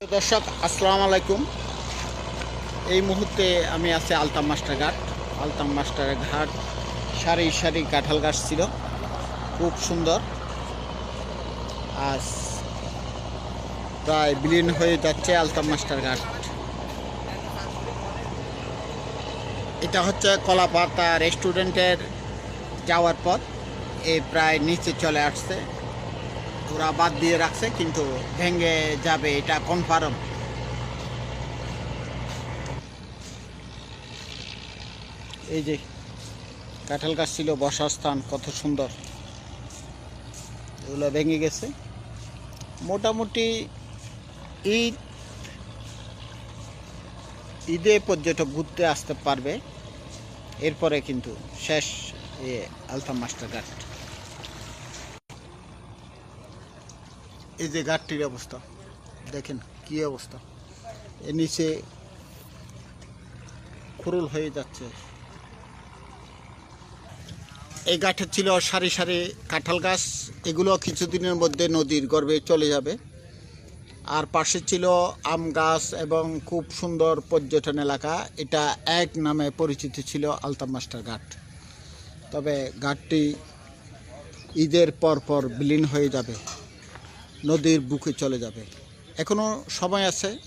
দর্শক, আসসালামু আলাইকুম। এই মুহূর্তে আমি আছি আলতাম মাস্টার ঘাট। আলতাম মাস্টার ঘাট সারি সারি কাঁঠাল গাছ ছিল। খুব সুন্দর। আজ প্রায় বিলীন হয়ে যাচ্ছে আলতাম মাস্টার ঘাট। এটা হচ্ছে কলাপাতা রেস্টুরেন্টের যাওয়ার পথ। এ প্রায় নিচে চলে আসছে। ওরা বাদ দিয়ে রাখছে, কিন্তু ভেঙে যাবে, এটা কনফার্ম এই যে কাঁঠাল গাছ ছিল বসার স্থান কত সুন্দর। এগুলো ভেঙে গেছে। মোটামুটি ঈদ, ঈদে পর্যটক ঘুরতে আসতে পারবে। এরপরে কিন্তু শেষ এ আলতাম মাস্টার ঘাট এই যে ঘাটটির অবস্থা, দেখেন কি অবস্থা। এর নিচে খুরুল হয়ে যাচ্ছে। এই গাঠে ছিল সারি সারি কাঁঠাল গাছ, এগুলো কিছুদিনের মধ্যে নদীর গর্ভে চলে যাবে। আর পাশে ছিল আম গাছ এবং খুব সুন্দর পর্যটন এলাকা, এটা এক নামে পরিচিত ছিল আলতাম মাস্টার ঘাট। তবে ঘাটটি ঈদের পর পর বিলীন হয়ে যাবে। নদীর বুকে চলে যাবে। এখনও সময় আছে।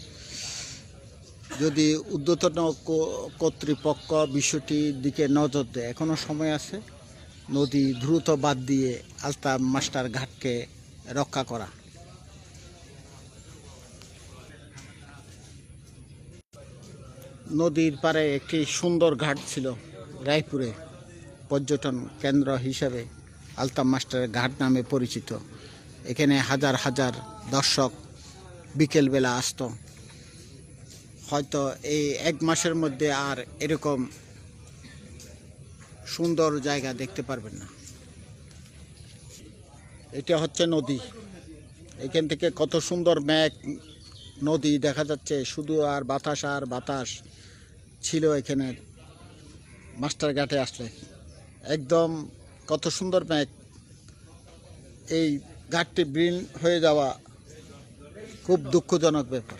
যদি উদ্যতন কর্তৃপক্ষ বিষয়টির দিকে নজর দেয় এখনও সময় আছে। নদী দ্রুত বাদ দিয়ে আলতা মাস্টার ঘাটকে রক্ষা করা। নদীর পাড়ে একটি সুন্দর ঘাট ছিল রায়পুরে। পর্যটন কেন্দ্র হিসাবে আলতাম মাস্টার ঘাট নামে পরিচিত। এখানে হাজার হাজার দর্শক বিকেলবেলা আসতো। হয়তো এই এক মাসের মধ্যে আর এরকম সুন্দর জায়গা দেখতে পারবেন না। এটা হচ্ছে নদী। এখান থেকে কত সুন্দর মেঘ, নদী দেখা যাচ্ছে। শুধু আর বাতাস আর বাতাস ছিল এখানে মাস্টার ঘাটে আসলে। একদম কত সুন্দর মেঘ। এই ঘাটটি বিলীন হয়ে যাওয়া খুব দুঃখজনক ব্যাপার।